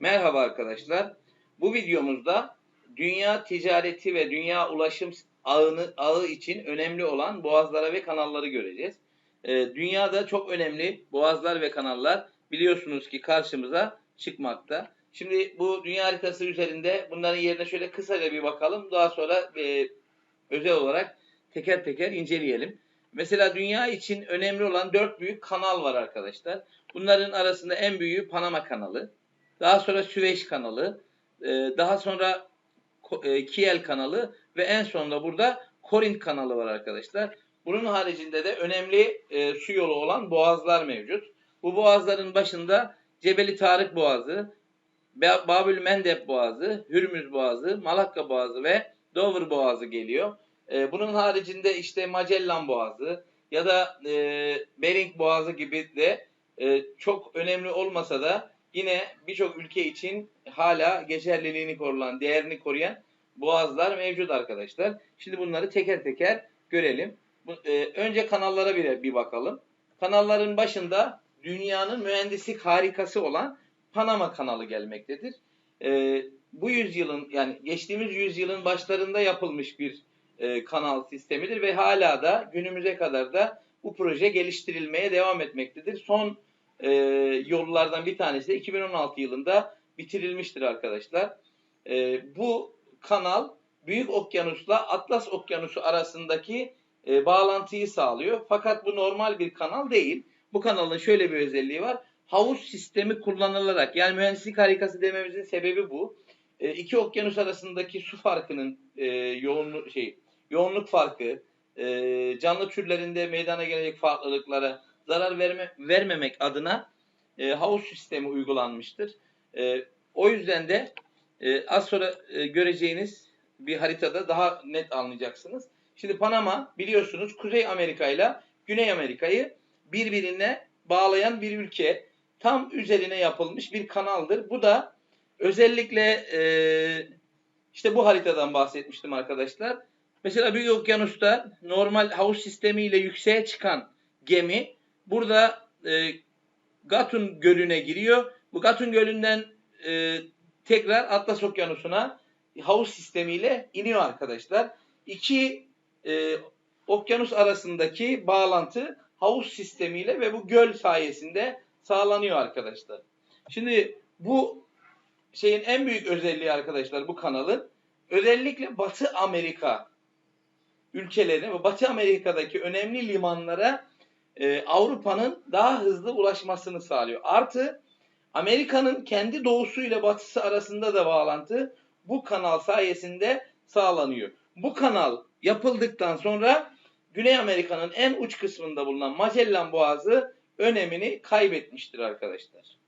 Merhaba arkadaşlar. Bu videomuzda dünya ticareti ve dünya ulaşım ağını, ağı için önemli olan boğazlara ve kanalları göreceğiz. Ee, dünyada çok önemli boğazlar ve kanallar biliyorsunuz ki karşımıza çıkmakta. Şimdi bu dünya haritası üzerinde bunların yerine şöyle kısaca bir bakalım. Daha sonra e, özel olarak teker teker inceleyelim. Mesela dünya için önemli olan dört büyük kanal var arkadaşlar. Bunların arasında en büyüğü Panama kanalı. Daha sonra Süveyş kanalı. e, Daha sonra e, Kiel kanalı ve en sonunda burada Korint kanalı var arkadaşlar. Bunun haricinde de önemli e, su yolu olan boğazlar mevcut. Bu boğazların başında Cebeli Tarık Boğazı, Ba- Babül Mendeb Boğazı, Hürmüz Boğazı, Malakka Boğazı ve Dover Boğazı geliyor. Bunun haricinde işte Magellan Boğazı ya da e, Bering Boğazı gibi de çok önemli olmasa da yine birçok ülke için hala geçerliliğini koruyan, değerini koruyan boğazlar mevcut arkadaşlar. Şimdi bunları teker teker görelim. Bu, e, önce kanallara bir, bir bakalım. Kanalların başında dünyanın mühendislik harikası olan Panama kanalı gelmektedir. E, bu yüzyılın yani geçtiğimiz yüzyılın başlarında yapılmış bir e, kanal sistemidir ve hala da günümüze kadar da bu proje geliştirilmeye devam etmektedir. Son e, yollardan bir tanesi de 2016 yılında bitirilmiştir arkadaşlar. E, bu kanal Büyük Okyanus'la Atlas Okyanusu arasındaki e, bağlantıyı sağlıyor. Fakat bu normal bir kanal değil. Bu kanalın şöyle bir özelliği var. Havuz sistemi kullanılarak yani mühendislik harikası dememizin sebebi bu. E, iki okyanus arasındaki su farkının e, yoğunluk şey yoğunluk farkı, e, canlı türlerinde meydana gelecek farklılıklara zarar verme, vermemek adına e, havuz sistemi uygulanmıştır. E, o yüzden de e, az sonra e, göreceğiniz bir haritada daha net anlayacaksınız. Şimdi Panama biliyorsunuz Kuzey Amerika ile Güney Amerika'yı birbirine bağlayan bir ülke. Tam üzerine yapılmış bir kanaldır. Bu da özellikle e, işte bu haritadan bahsetmiştim arkadaşlar. Mesela Büyük Okyanus'ta normal havuz sistemiyle yükseğe çıkan gemi burada e, Gatun Gölü'ne giriyor. Bu Gatun Gölü'nden e, tekrar Atlas Okyanusu'na havuz sistemiyle iniyor arkadaşlar. İki e, okyanus arasındaki bağlantı havuz sistemiyle ve bu göl sayesinde sağlanıyor arkadaşlar. Şimdi bu şeyin en büyük özelliği arkadaşlar bu kanalın özellikle Batı Amerika ülkelerine ve Batı Amerika'daki önemli limanlara e, Avrupa'nın daha hızlı ulaşmasını sağlıyor. Artı Amerika'nın kendi doğusuyla batısı arasında da bağlantı bu kanal sayesinde sağlanıyor. Bu kanal yapıldıktan sonra Güney Amerika'nın en uç kısmında bulunan Magellan Boğazı önemini kaybetmiştir arkadaşlar.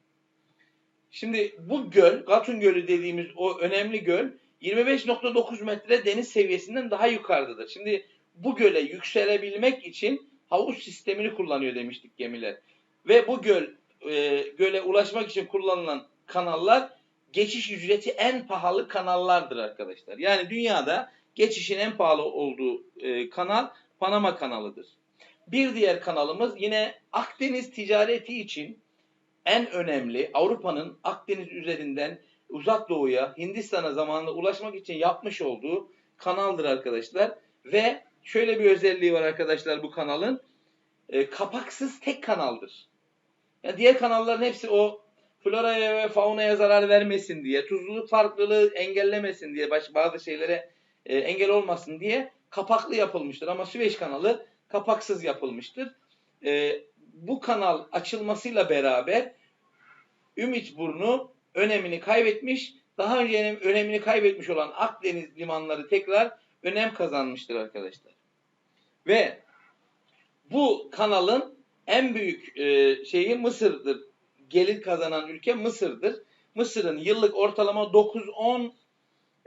Şimdi bu göl, Gatun Gölü dediğimiz o önemli göl 25.9 metre deniz seviyesinden daha yukarıdadır. Şimdi bu göle yükselebilmek için havuz sistemini kullanıyor demiştik gemiler. Ve bu göl e, göle ulaşmak için kullanılan kanallar geçiş ücreti en pahalı kanallardır arkadaşlar. Yani dünyada geçişin en pahalı olduğu e, kanal Panama kanalıdır. Bir diğer kanalımız yine Akdeniz ticareti için en önemli Avrupa'nın Akdeniz üzerinden uzak doğuya Hindistan'a zamanında ulaşmak için yapmış olduğu kanaldır arkadaşlar. Ve şöyle bir özelliği var arkadaşlar bu kanalın. E, kapaksız tek kanaldır. Yani diğer kanalların hepsi o floraya ve faunaya zarar vermesin diye, tuzluluk farklılığı engellemesin diye, bazı şeylere e, engel olmasın diye kapaklı yapılmıştır. Ama Süveyş kanalı kapaksız yapılmıştır. E, bu kanal açılmasıyla beraber Ümit Burnu önemini kaybetmiş. Daha önce önemini kaybetmiş olan Akdeniz limanları tekrar önem kazanmıştır arkadaşlar. Ve bu kanalın en büyük e, şeyi Mısır'dır. Gelir kazanan ülke Mısır'dır. Mısır'ın yıllık ortalama 9-10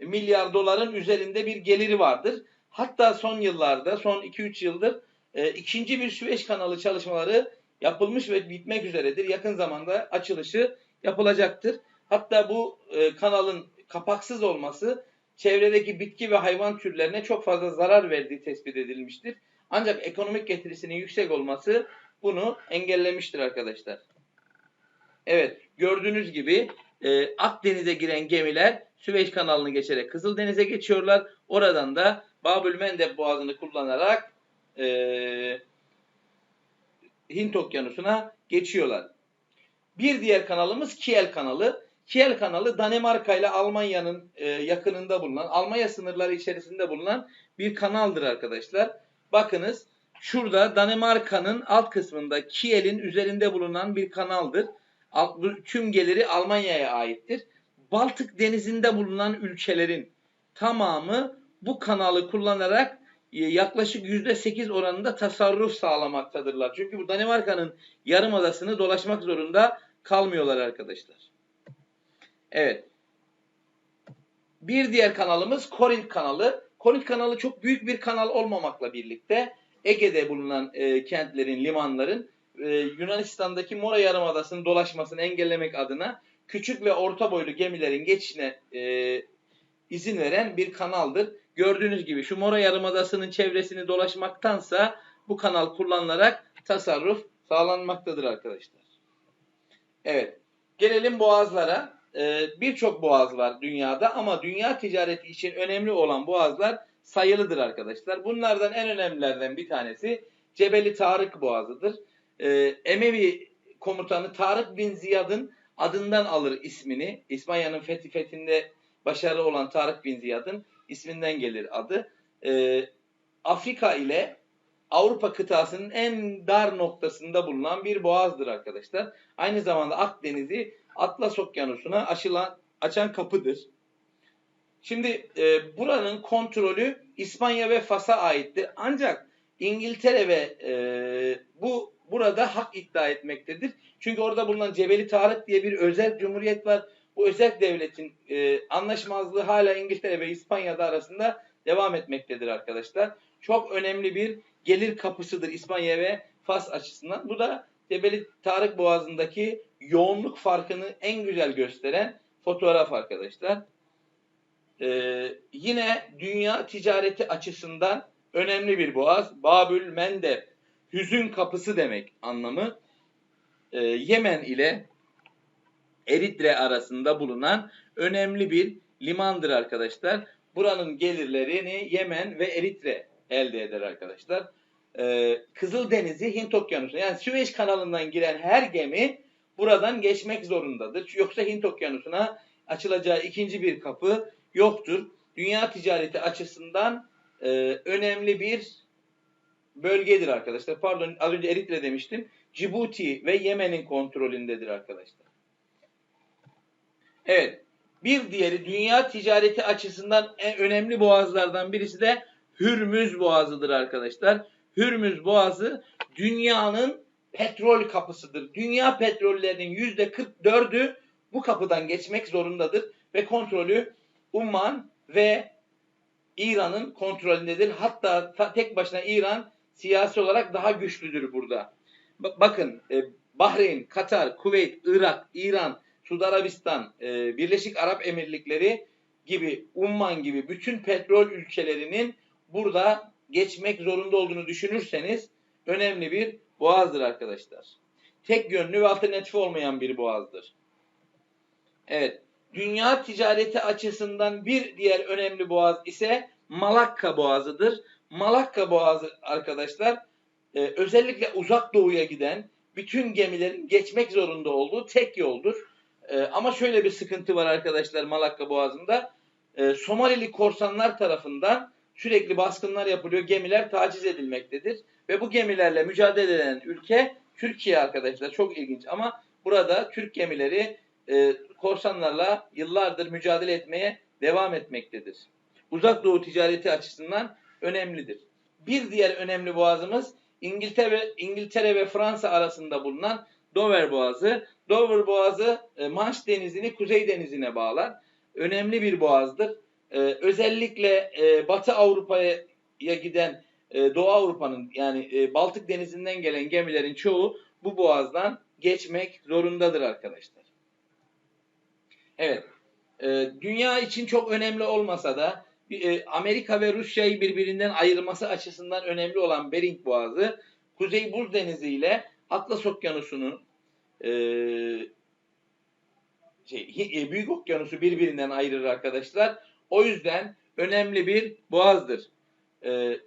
milyar doların üzerinde bir geliri vardır. Hatta son yıllarda, son 2-3 yıldır e, ikinci bir Süveyş kanalı çalışmaları yapılmış ve bitmek üzeredir. Yakın zamanda açılışı yapılacaktır. Hatta bu e, kanalın kapaksız olması çevredeki bitki ve hayvan türlerine çok fazla zarar verdiği tespit edilmiştir. Ancak ekonomik getirisinin yüksek olması bunu engellemiştir arkadaşlar. Evet gördüğünüz gibi e, Akdeniz'e giren gemiler Süveyş kanalını geçerek Kızıldeniz'e geçiyorlar. Oradan da Babül Mendeb boğazını kullanarak e, Hint okyanusuna geçiyorlar. Bir diğer kanalımız Kiel kanalı. Kiel kanalı Danimarka ile Almanya'nın e, yakınında bulunan, Almanya sınırları içerisinde bulunan bir kanaldır arkadaşlar. Bakınız şurada Danimarka'nın alt kısmında Kiel'in üzerinde bulunan bir kanaldır. Alt, tüm geliri Almanya'ya aittir. Baltık denizinde bulunan ülkelerin tamamı bu kanalı kullanarak e, yaklaşık %8 oranında tasarruf sağlamaktadırlar. Çünkü bu Danimarka'nın yarımadasını dolaşmak zorunda kalmıyorlar arkadaşlar. Evet. Bir diğer kanalımız Korint kanalı. Korint kanalı çok büyük bir kanal olmamakla birlikte Ege'de bulunan e, kentlerin, limanların e, Yunanistan'daki Mora Yarımadası'nın dolaşmasını engellemek adına küçük ve orta boylu gemilerin geçişine e, izin veren bir kanaldır. Gördüğünüz gibi şu Mora Yarımadası'nın çevresini dolaşmaktansa bu kanal kullanılarak tasarruf sağlanmaktadır arkadaşlar. Evet. Gelelim boğazlara. Ee, Birçok boğaz var dünyada ama dünya ticareti için önemli olan boğazlar sayılıdır arkadaşlar. Bunlardan en önemlilerden bir tanesi Cebeli Tarık Boğazı'dır. Ee, Emevi komutanı Tarık bin Ziyad'ın adından alır ismini. İspanya'nın fethi fethinde başarılı olan Tarık bin Ziyad'ın isminden gelir adı. Ee, Afrika ile Avrupa kıtasının en dar noktasında bulunan bir boğazdır arkadaşlar. Aynı zamanda Akdeniz'i Atlas Okyanusu'na açılan, açan kapıdır. Şimdi e, buranın kontrolü İspanya ve Fas'a aittir. Ancak İngiltere ve e, bu burada hak iddia etmektedir. Çünkü orada bulunan Cebeli Tarık diye bir özel cumhuriyet var. Bu özel devletin e, anlaşmazlığı hala İngiltere ve İspanya'da arasında devam etmektedir arkadaşlar. Çok önemli bir gelir kapısıdır İspanya ve Fas açısından. Bu da Cebeli Tarık Boğazı'ndaki yoğunluk farkını en güzel gösteren fotoğraf arkadaşlar. Ee, yine dünya ticareti açısından önemli bir boğaz. Babül Mendeb, hüzün kapısı demek anlamı. Ee, Yemen ile Eritre arasında bulunan önemli bir limandır arkadaşlar. Buranın gelirlerini Yemen ve Eritre elde eder arkadaşlar. Ee, Kızıldeniz'i Hint Okyanusu yani Süveyş kanalından giren her gemi buradan geçmek zorundadır. Yoksa Hint Okyanusu'na açılacağı ikinci bir kapı yoktur. Dünya ticareti açısından e, önemli bir bölgedir arkadaşlar. Pardon az önce Eritre demiştim. Cibuti ve Yemen'in kontrolündedir arkadaşlar. Evet. Bir diğeri dünya ticareti açısından en önemli boğazlardan birisi de Hürmüz Boğazı'dır arkadaşlar. Hürmüz Boğazı dünyanın petrol kapısıdır. Dünya petrollerinin yüzde 44'ü bu kapıdan geçmek zorundadır ve kontrolü Umman ve İran'ın kontrolündedir. Hatta tek başına İran siyasi olarak daha güçlüdür burada. Bakın e, Bahreyn, Katar, Kuveyt, Irak, İran, Suudi Arabistan, e, Birleşik Arap Emirlikleri gibi Umman gibi bütün petrol ülkelerinin burada geçmek zorunda olduğunu düşünürseniz önemli bir boğazdır arkadaşlar. Tek yönlü ve alternatif olmayan bir boğazdır. Evet. Dünya ticareti açısından bir diğer önemli boğaz ise Malakka Boğazı'dır. Malakka Boğazı arkadaşlar e, özellikle uzak doğuya giden bütün gemilerin geçmek zorunda olduğu tek yoldur. E, ama şöyle bir sıkıntı var arkadaşlar Malakka Boğazı'nda. E, Somalili korsanlar tarafından sürekli baskınlar yapılıyor. Gemiler taciz edilmektedir. Ve bu gemilerle mücadele eden ülke Türkiye arkadaşlar. Çok ilginç ama burada Türk gemileri e, korsanlarla yıllardır mücadele etmeye devam etmektedir. Uzak Doğu ticareti açısından önemlidir. Bir diğer önemli boğazımız İngiltere, İngiltere ve Fransa arasında bulunan Dover Boğazı. Dover Boğazı e, Manş Denizi'ni Kuzey Denizi'ne bağlar. Önemli bir boğazdır. E, özellikle e, Batı Avrupa'ya giden e, Doğu Avrupa'nın yani e, Baltık Denizi'nden gelen gemilerin çoğu bu boğazdan geçmek zorundadır arkadaşlar. Evet. Dünya için çok önemli olmasa da Amerika ve Rusya'yı birbirinden ayırması açısından önemli olan Bering Boğazı Kuzey Buz Denizi ile Atlas Okyanusu'nun şey, Büyük Okyanusu birbirinden ayırır arkadaşlar. O yüzden önemli bir boğazdır. Ee,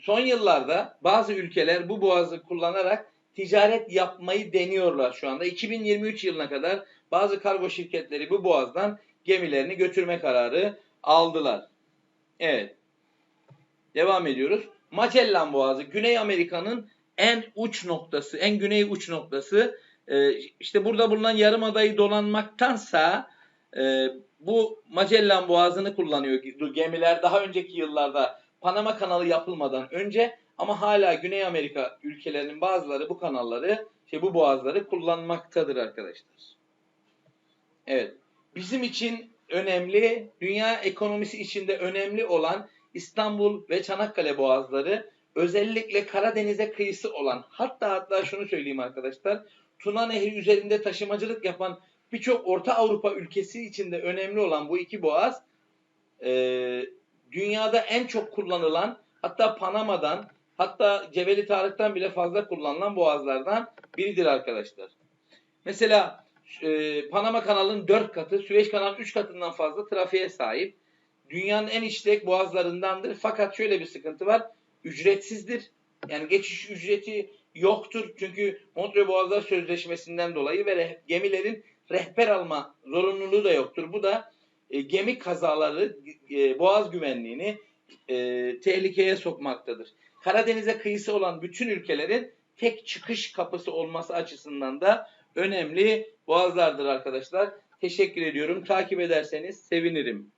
son yıllarda bazı ülkeler bu boğazı kullanarak ticaret yapmayı deniyorlar şu anda. 2023 yılına kadar bazı kargo şirketleri bu boğazdan gemilerini götürme kararı aldılar. Evet. Devam ediyoruz. Magellan Boğazı Güney Amerika'nın en uç noktası, en güney uç noktası. Ee, işte burada bulunan yarımadayı dolanmaktansa e, bu Magellan Boğazı'nı kullanıyor gemiler daha önceki yıllarda Panama kanalı yapılmadan önce ama hala Güney Amerika ülkelerinin bazıları bu kanalları, şey bu boğazları kullanmaktadır arkadaşlar. Evet. Bizim için önemli, dünya ekonomisi içinde önemli olan İstanbul ve Çanakkale boğazları özellikle Karadeniz'e kıyısı olan hatta hatta şunu söyleyeyim arkadaşlar Tuna Nehri üzerinde taşımacılık yapan birçok Orta Avrupa ülkesi içinde önemli olan bu iki boğaz e, dünyada en çok kullanılan hatta Panama'dan hatta Cebeli Tarık'tan bile fazla kullanılan boğazlardan biridir arkadaşlar. Mesela e, Panama kanalının 4 katı, Süveyş kanalının 3 katından fazla trafiğe sahip. Dünyanın en işlek boğazlarındandır. Fakat şöyle bir sıkıntı var. Ücretsizdir. Yani geçiş ücreti yoktur. Çünkü Montreux Boğazlar Sözleşmesi'nden dolayı ve gemilerin rehber alma zorunluluğu da yoktur. Bu da e, gemi kazaları, e, boğaz güvenliğini e, tehlikeye sokmaktadır. Karadeniz'e kıyısı olan bütün ülkelerin tek çıkış kapısı olması açısından da önemli boğazlardır arkadaşlar. Teşekkür ediyorum. Takip ederseniz sevinirim.